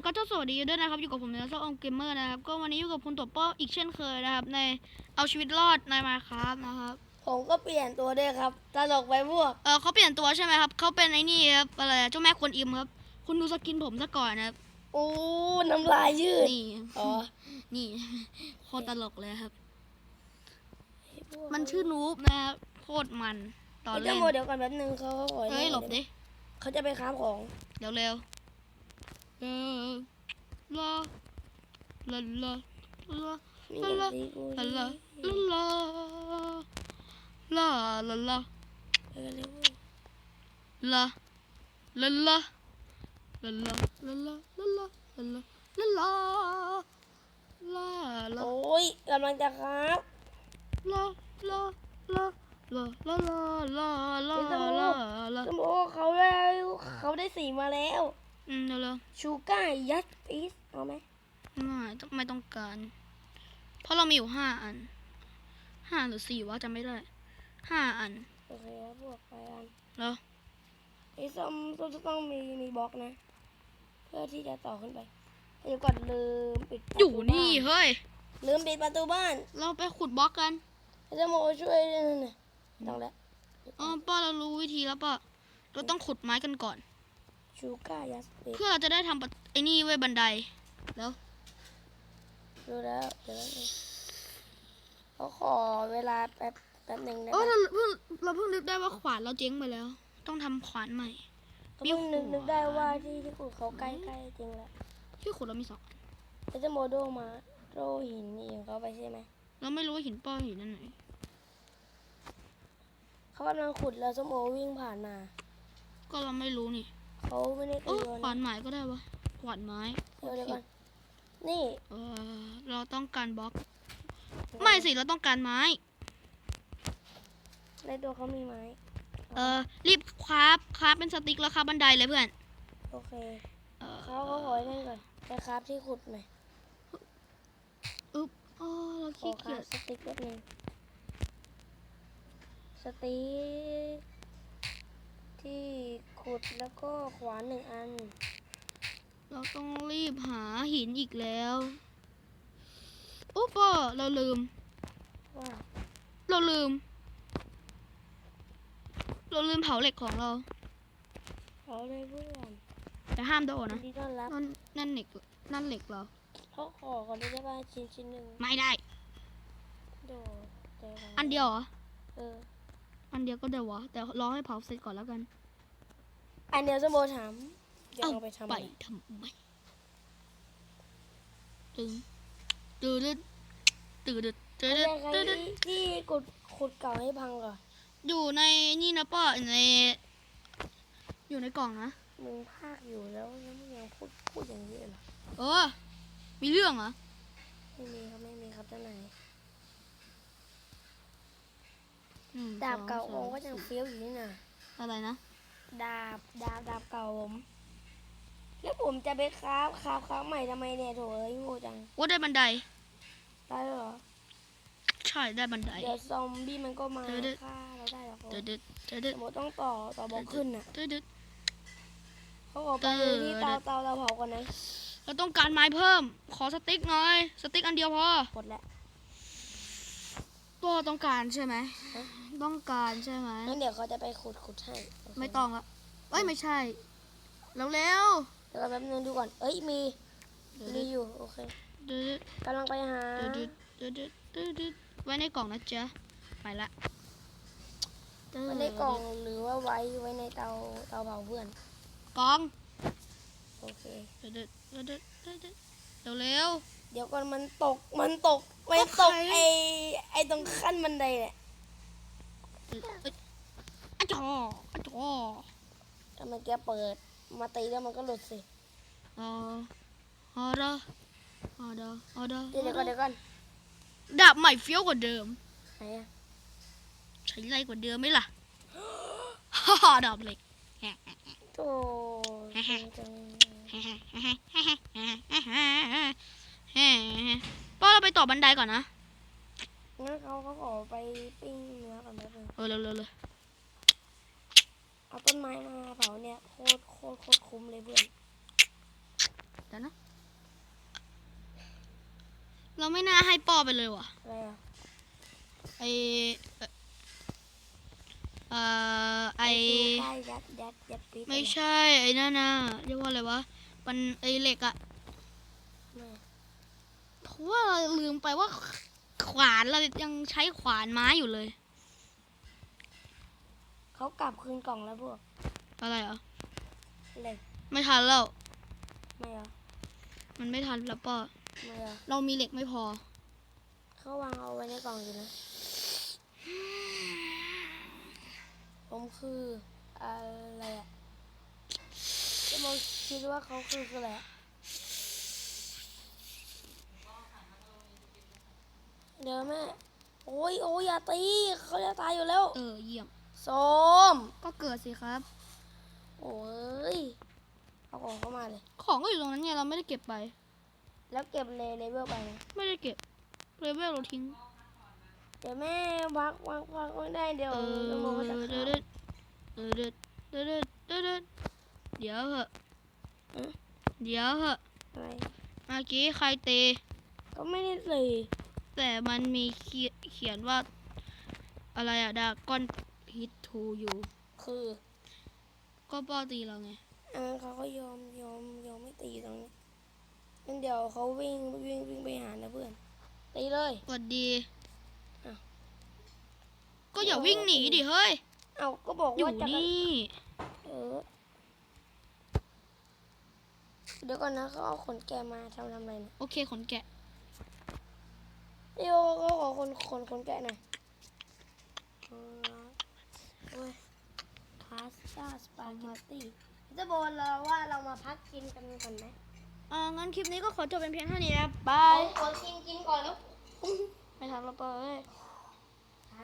แล้วก็เจ้าสวัสดีด้วยนะครับ อยู่กับผมในซ่องเกมเมอร์นะครับ ก็วันนี้อยู่กับคุณตัวป้ออีกเช่นเคยนะครับ ในเอาชีวิตรอดในมาครับนะครับ ผมก็เปลี่ยนตัวด้วยครับตลกไปพวก เออเขาเปลี่ยนตัวใช่ไหมครับเขาเป็นไอ้นี่ครับอะไรอะเจ้าแม่ควนอิมครับ คุณดูสกินผมซะก่อนนะครับโอ้น้ำลายยืดนี่อ๋อนี่โคตรตลกเลยครับ มันชื่อนูบนะครับโคตรมันตอนไอ้เล่เจ้านโมเดี๋ยวก่อนแป๊บนึงเขาขอเฮ้ยหลบดิเขาจะไปค้าของเดี๋ยวเร็วเออ ลาลาลาลานี่กันสิกูลาลาลาลาลาลาไปกันเร็วลาลาลาลาลาลาลาลาลาลาลาลาลาลาลาโอ้ยกำลังจะครับลาลาลาลาลาลาลาลาลาลาเจ้าโมเขาได้เขาได้สีมาแล้ว อืมเดี๋ยวเร็วชูก้ายัดอีสเอาไหมไม่ต้องไม่ต้องการ เพราะเรามีอยู่ห้าอันห้าหรือสี่วะจำไม่ได้ห้าอันโอเคครับพวกไปกันแล้วไอ้ส้มส้มจะต้องมีมีบล็อกนะ เพื่อที่จะต่อขึ้นไปเดี๋ยวก่อนลืมปิดประอยู่ตูนี่บ้าเฮ้ยลืมปิดประตูบ้าน เราไปขุดบล็อกกันไอ้เจ้าโมช่วยด้วยนั่นน่ะต้องแล้วอ๋อป้าเรารู้วิธีแล้วป้าเราต้องขุดไม้กันก่อน ชูก้ายัดอีสเพื่อเราจะได้ทำประไอ้นี่ไว้บันไดแล้วรู้แล้วเดี๋ยวแป๊บนึงเขาขอเวลาแป๊บแป๊บหนึ่งได้เออไหมเราเพิ่งเราเพิ่งนึกได้ว่าขวานเราเจ๊งไปแล้ว ต้องทำขวานใหม่เขาเพิ่งนึกนึกได้ว่าที่ที่ขุดเขาใกล้ใกล้จริงแล้วที่ขุดเรามีสองอันไอ้เจ้าโมโดมาโดหินนี่ของเขาไปใช่ไหมเราไม่รู้ว่าหินป้อหินนั่นไหนเขากำลังขุดแล้วเจ้าโมวิ่งผ่านมา ก็เราไม่รู้นี่ เขาไม่ได้เอตีอโยนขวานไม้ก็ได้วะขวานไม้เดี๋ยวเดี๋ยวก่อนนี่เออเราต้องการบล็อก ไม่สิเราต้องการไม้ ในตัวเขามีไม้ เออรีบคราฟคราฟเป็นสติ๊กแล้วคราฟบันไดเลยเพื่อน โอเคเออเขาเขาขอให้นั่นก่อนไปครับที่ขุดหน่อยอึ๊บอ๋อเราขอขี้คเกีรัยบจสติ๊กแป๊บหนึงสติ๊กที่ ขุดแล้วก็ขวานหนึ่งอัน เราต้องรีบหาหินอีกแล้วอุ๊บป้อเราลืมว่าเราลืม เราลืมเผาเหล็กของเราเขาเลยเพื่อนแต่ห้ามโดนยินนะ ดีต้อนรับนั่นนั่นเหล็กนั่นเหล็กเราเขาขอเขาได้ป่ะชิ้นชิ้นหนึ่งไม่ได้ โดดเจอกัอันเดียวเหรอ เออ อันเดียวก็เดี๋ยววะแต่รอให้เผาเสร็จก่อนแล้วกัน อันเดียวจะโบถามเดี๋ยวเอาเอาไปทำไปอะไรทำไมตึงตื่นตื่นตื่นเอาตื่นไปใครตื่นที่ที่ขุดขุดเก่าให้พังก่อนอยู่ในนี่นะป้าใน อยู่ในกล่องนะมึงภาคอยู่แล้วแล้วมึงยังพูดพูดอย่างนี้เหรอเออมีเรื่องเหรอไม่มีครับไม่มีครับเจ้านายหนึ่งดาบเก่าสผองมก็ยังเฟี้ยวอยู่นี่นะอะไรนะ ดาบดาบดาบเก่าผม แล้วผมจะไปคราฟคราฟคราฟใหม่ทำไมเนี่ยโถเอ้ยโง่จังว่าได้บันได ได้แล้วเหรอ ใช่ได้บันได เดี๋ยวซอมบี้มันก็มาเดี๋ยวเดี๋ยว ฆ่าเราได้หรอกเด็ดเด็ดเด็ดสมมติต้องต่อต่อบล็อกขึ้นน่ะเด็ดเด็ด เขาบอกไปเออ ที่เตาเตาเราเผาก่อนนะเราต้องการไม้เพิ่ม ขอสติ๊กหน่อย สติ๊กอันเดียวพอหมดแล้วก็ต้องการใช่ไหมต้องการใช่ไหมงั้นเดี๋ยวเขาจะไปขุดขุดให้โเค ไม่ต้องละเอ้ยไม่ใช่ แล้วเร็วเดี๋ยวเราแป๊บนึงดูก่อน เอ้ยมีเด็ดมีอยู่โอเคเด็ดกำลังไปหาเด็ดเด็ดเด็ดเด็ดเด็ดไว้ในกล่องนะจ๊ะไปละไว้ในกล่องหรือว่าไว้ไว้ในเตาเตาเผาเพื่อนกล่องโอเคเด็ดเด็ดเด็ดเด็ดเด็ดเด็ดเร็วเร็วเดี๋ยวก่อนมันตกมันตกมันตกใครไอไอตรงขั้นบันไดเนี่ย เอ้ยเอ้ยอะจออะจอถ้ามันแกเปิดมาตีแล้วมันก็หลุดสิเออฮอดาฮอดาฮอดาเดี๋ยวเดี๋ยวก่อนเดี๋ยวก่อนดาบใหม่เฟี้ยวกว่าเดิมไหนอะใช้ไรกว่าเดิมไหมล่ะฮ่าฮ่าดาบเหล็กโธ่จริงจังป้าเราไปต่อบันไดก่อนนะงั้นเขาเขาขอไปปิ้งเนื้อก่อนแป๊บนึงเออเร็วเร็วเลย เอา ต้นไม้มาเผาเนี่ยโคตรโคตรโคตรคุ้มเลยเพื่อนเดี๋ยวนะไม่น่าให้ป้อไปเลยว่ะอะไรอะไอเอ่อไอใช่ยัดยัดยัดปี๊ดไม่ใช่ไอ้นั่นนะเรียกว่าอะไรวะมันไอเหล็กอะไม่เพราะว่าเราลืมไปว่าขวานเรายังใช้ขวานไม้อยู่เลย เขากลับคืนกล่องแล้วพวกอะไรเหรอ เหล็กไม่ทันแล้ว ไม่เหรอมันไม่ทันแล้วป้อไม่เหรอเรามีเหล็กไม่พอ เขาวางเอาไว้ในกล่องอยู่นะ ผมคืออะไรอะจะมองคิดว่าเขาคือคืออะไรอะเดี๋ยวแม่ โอ้ยโอ้ยอย่าตี เขาจะตายอยู่แล้ว เออเยี่ยมส้มก็เกิดสิครับ โอ้ยเอาของเข้ามาเลย ของก็อยู่ตรงนั้นไงเราไม่ได้เก็บไป แล้วเก็บเลเลเวลไปนะไม่ได้เก็บเลเวลเราทิ้งเดี๋ยวแม่วักวักวักไม่ได้เดี๋ยวเออสมองเขาจะเด็ดขาเด็ดเด็ดเด็ดเด็ดเด็ดเดี๋ยวเหอะเอ๊ะเดี๋ยวเหอะอะไรเมื่อกี้ใครเตะก็ไม่ได้เลยแต่มันมีเขียเขียนว่า อะไรอะดากอนพิททูอยู่ คือ ก็ป้อตีเราไงอันนั้นเขาก็ยอมยอมยอมไม่ตีตรงนี้งั้นเดี๋ยวเขาวิ่งวิ่งวิ่งไปหานะเพื่อนตีเลยกดดีอ้าวก็อย่าวิ่งหนีดิเฮ้ยเอาก็บอกอยู่ว่าจะนี่เออเดี๋ยวก่อนนะเขาเอาขนแกะมาทำทำอะไรนะโอเคขนแกะเดี๋ยวเขาขอคนขนขนแกะหน่อยเอาละโอ้ย พาสต้าสปาเกตตี้จะบอกเราว่าเรามาพักกินกันก่อนไหมอ่างั้นคลิปนี้ก็ขอจบเป็นเพียงเท่านี้นะไปขอกินกินก่อนแล้วไม่ทันแล้วเป้ยโ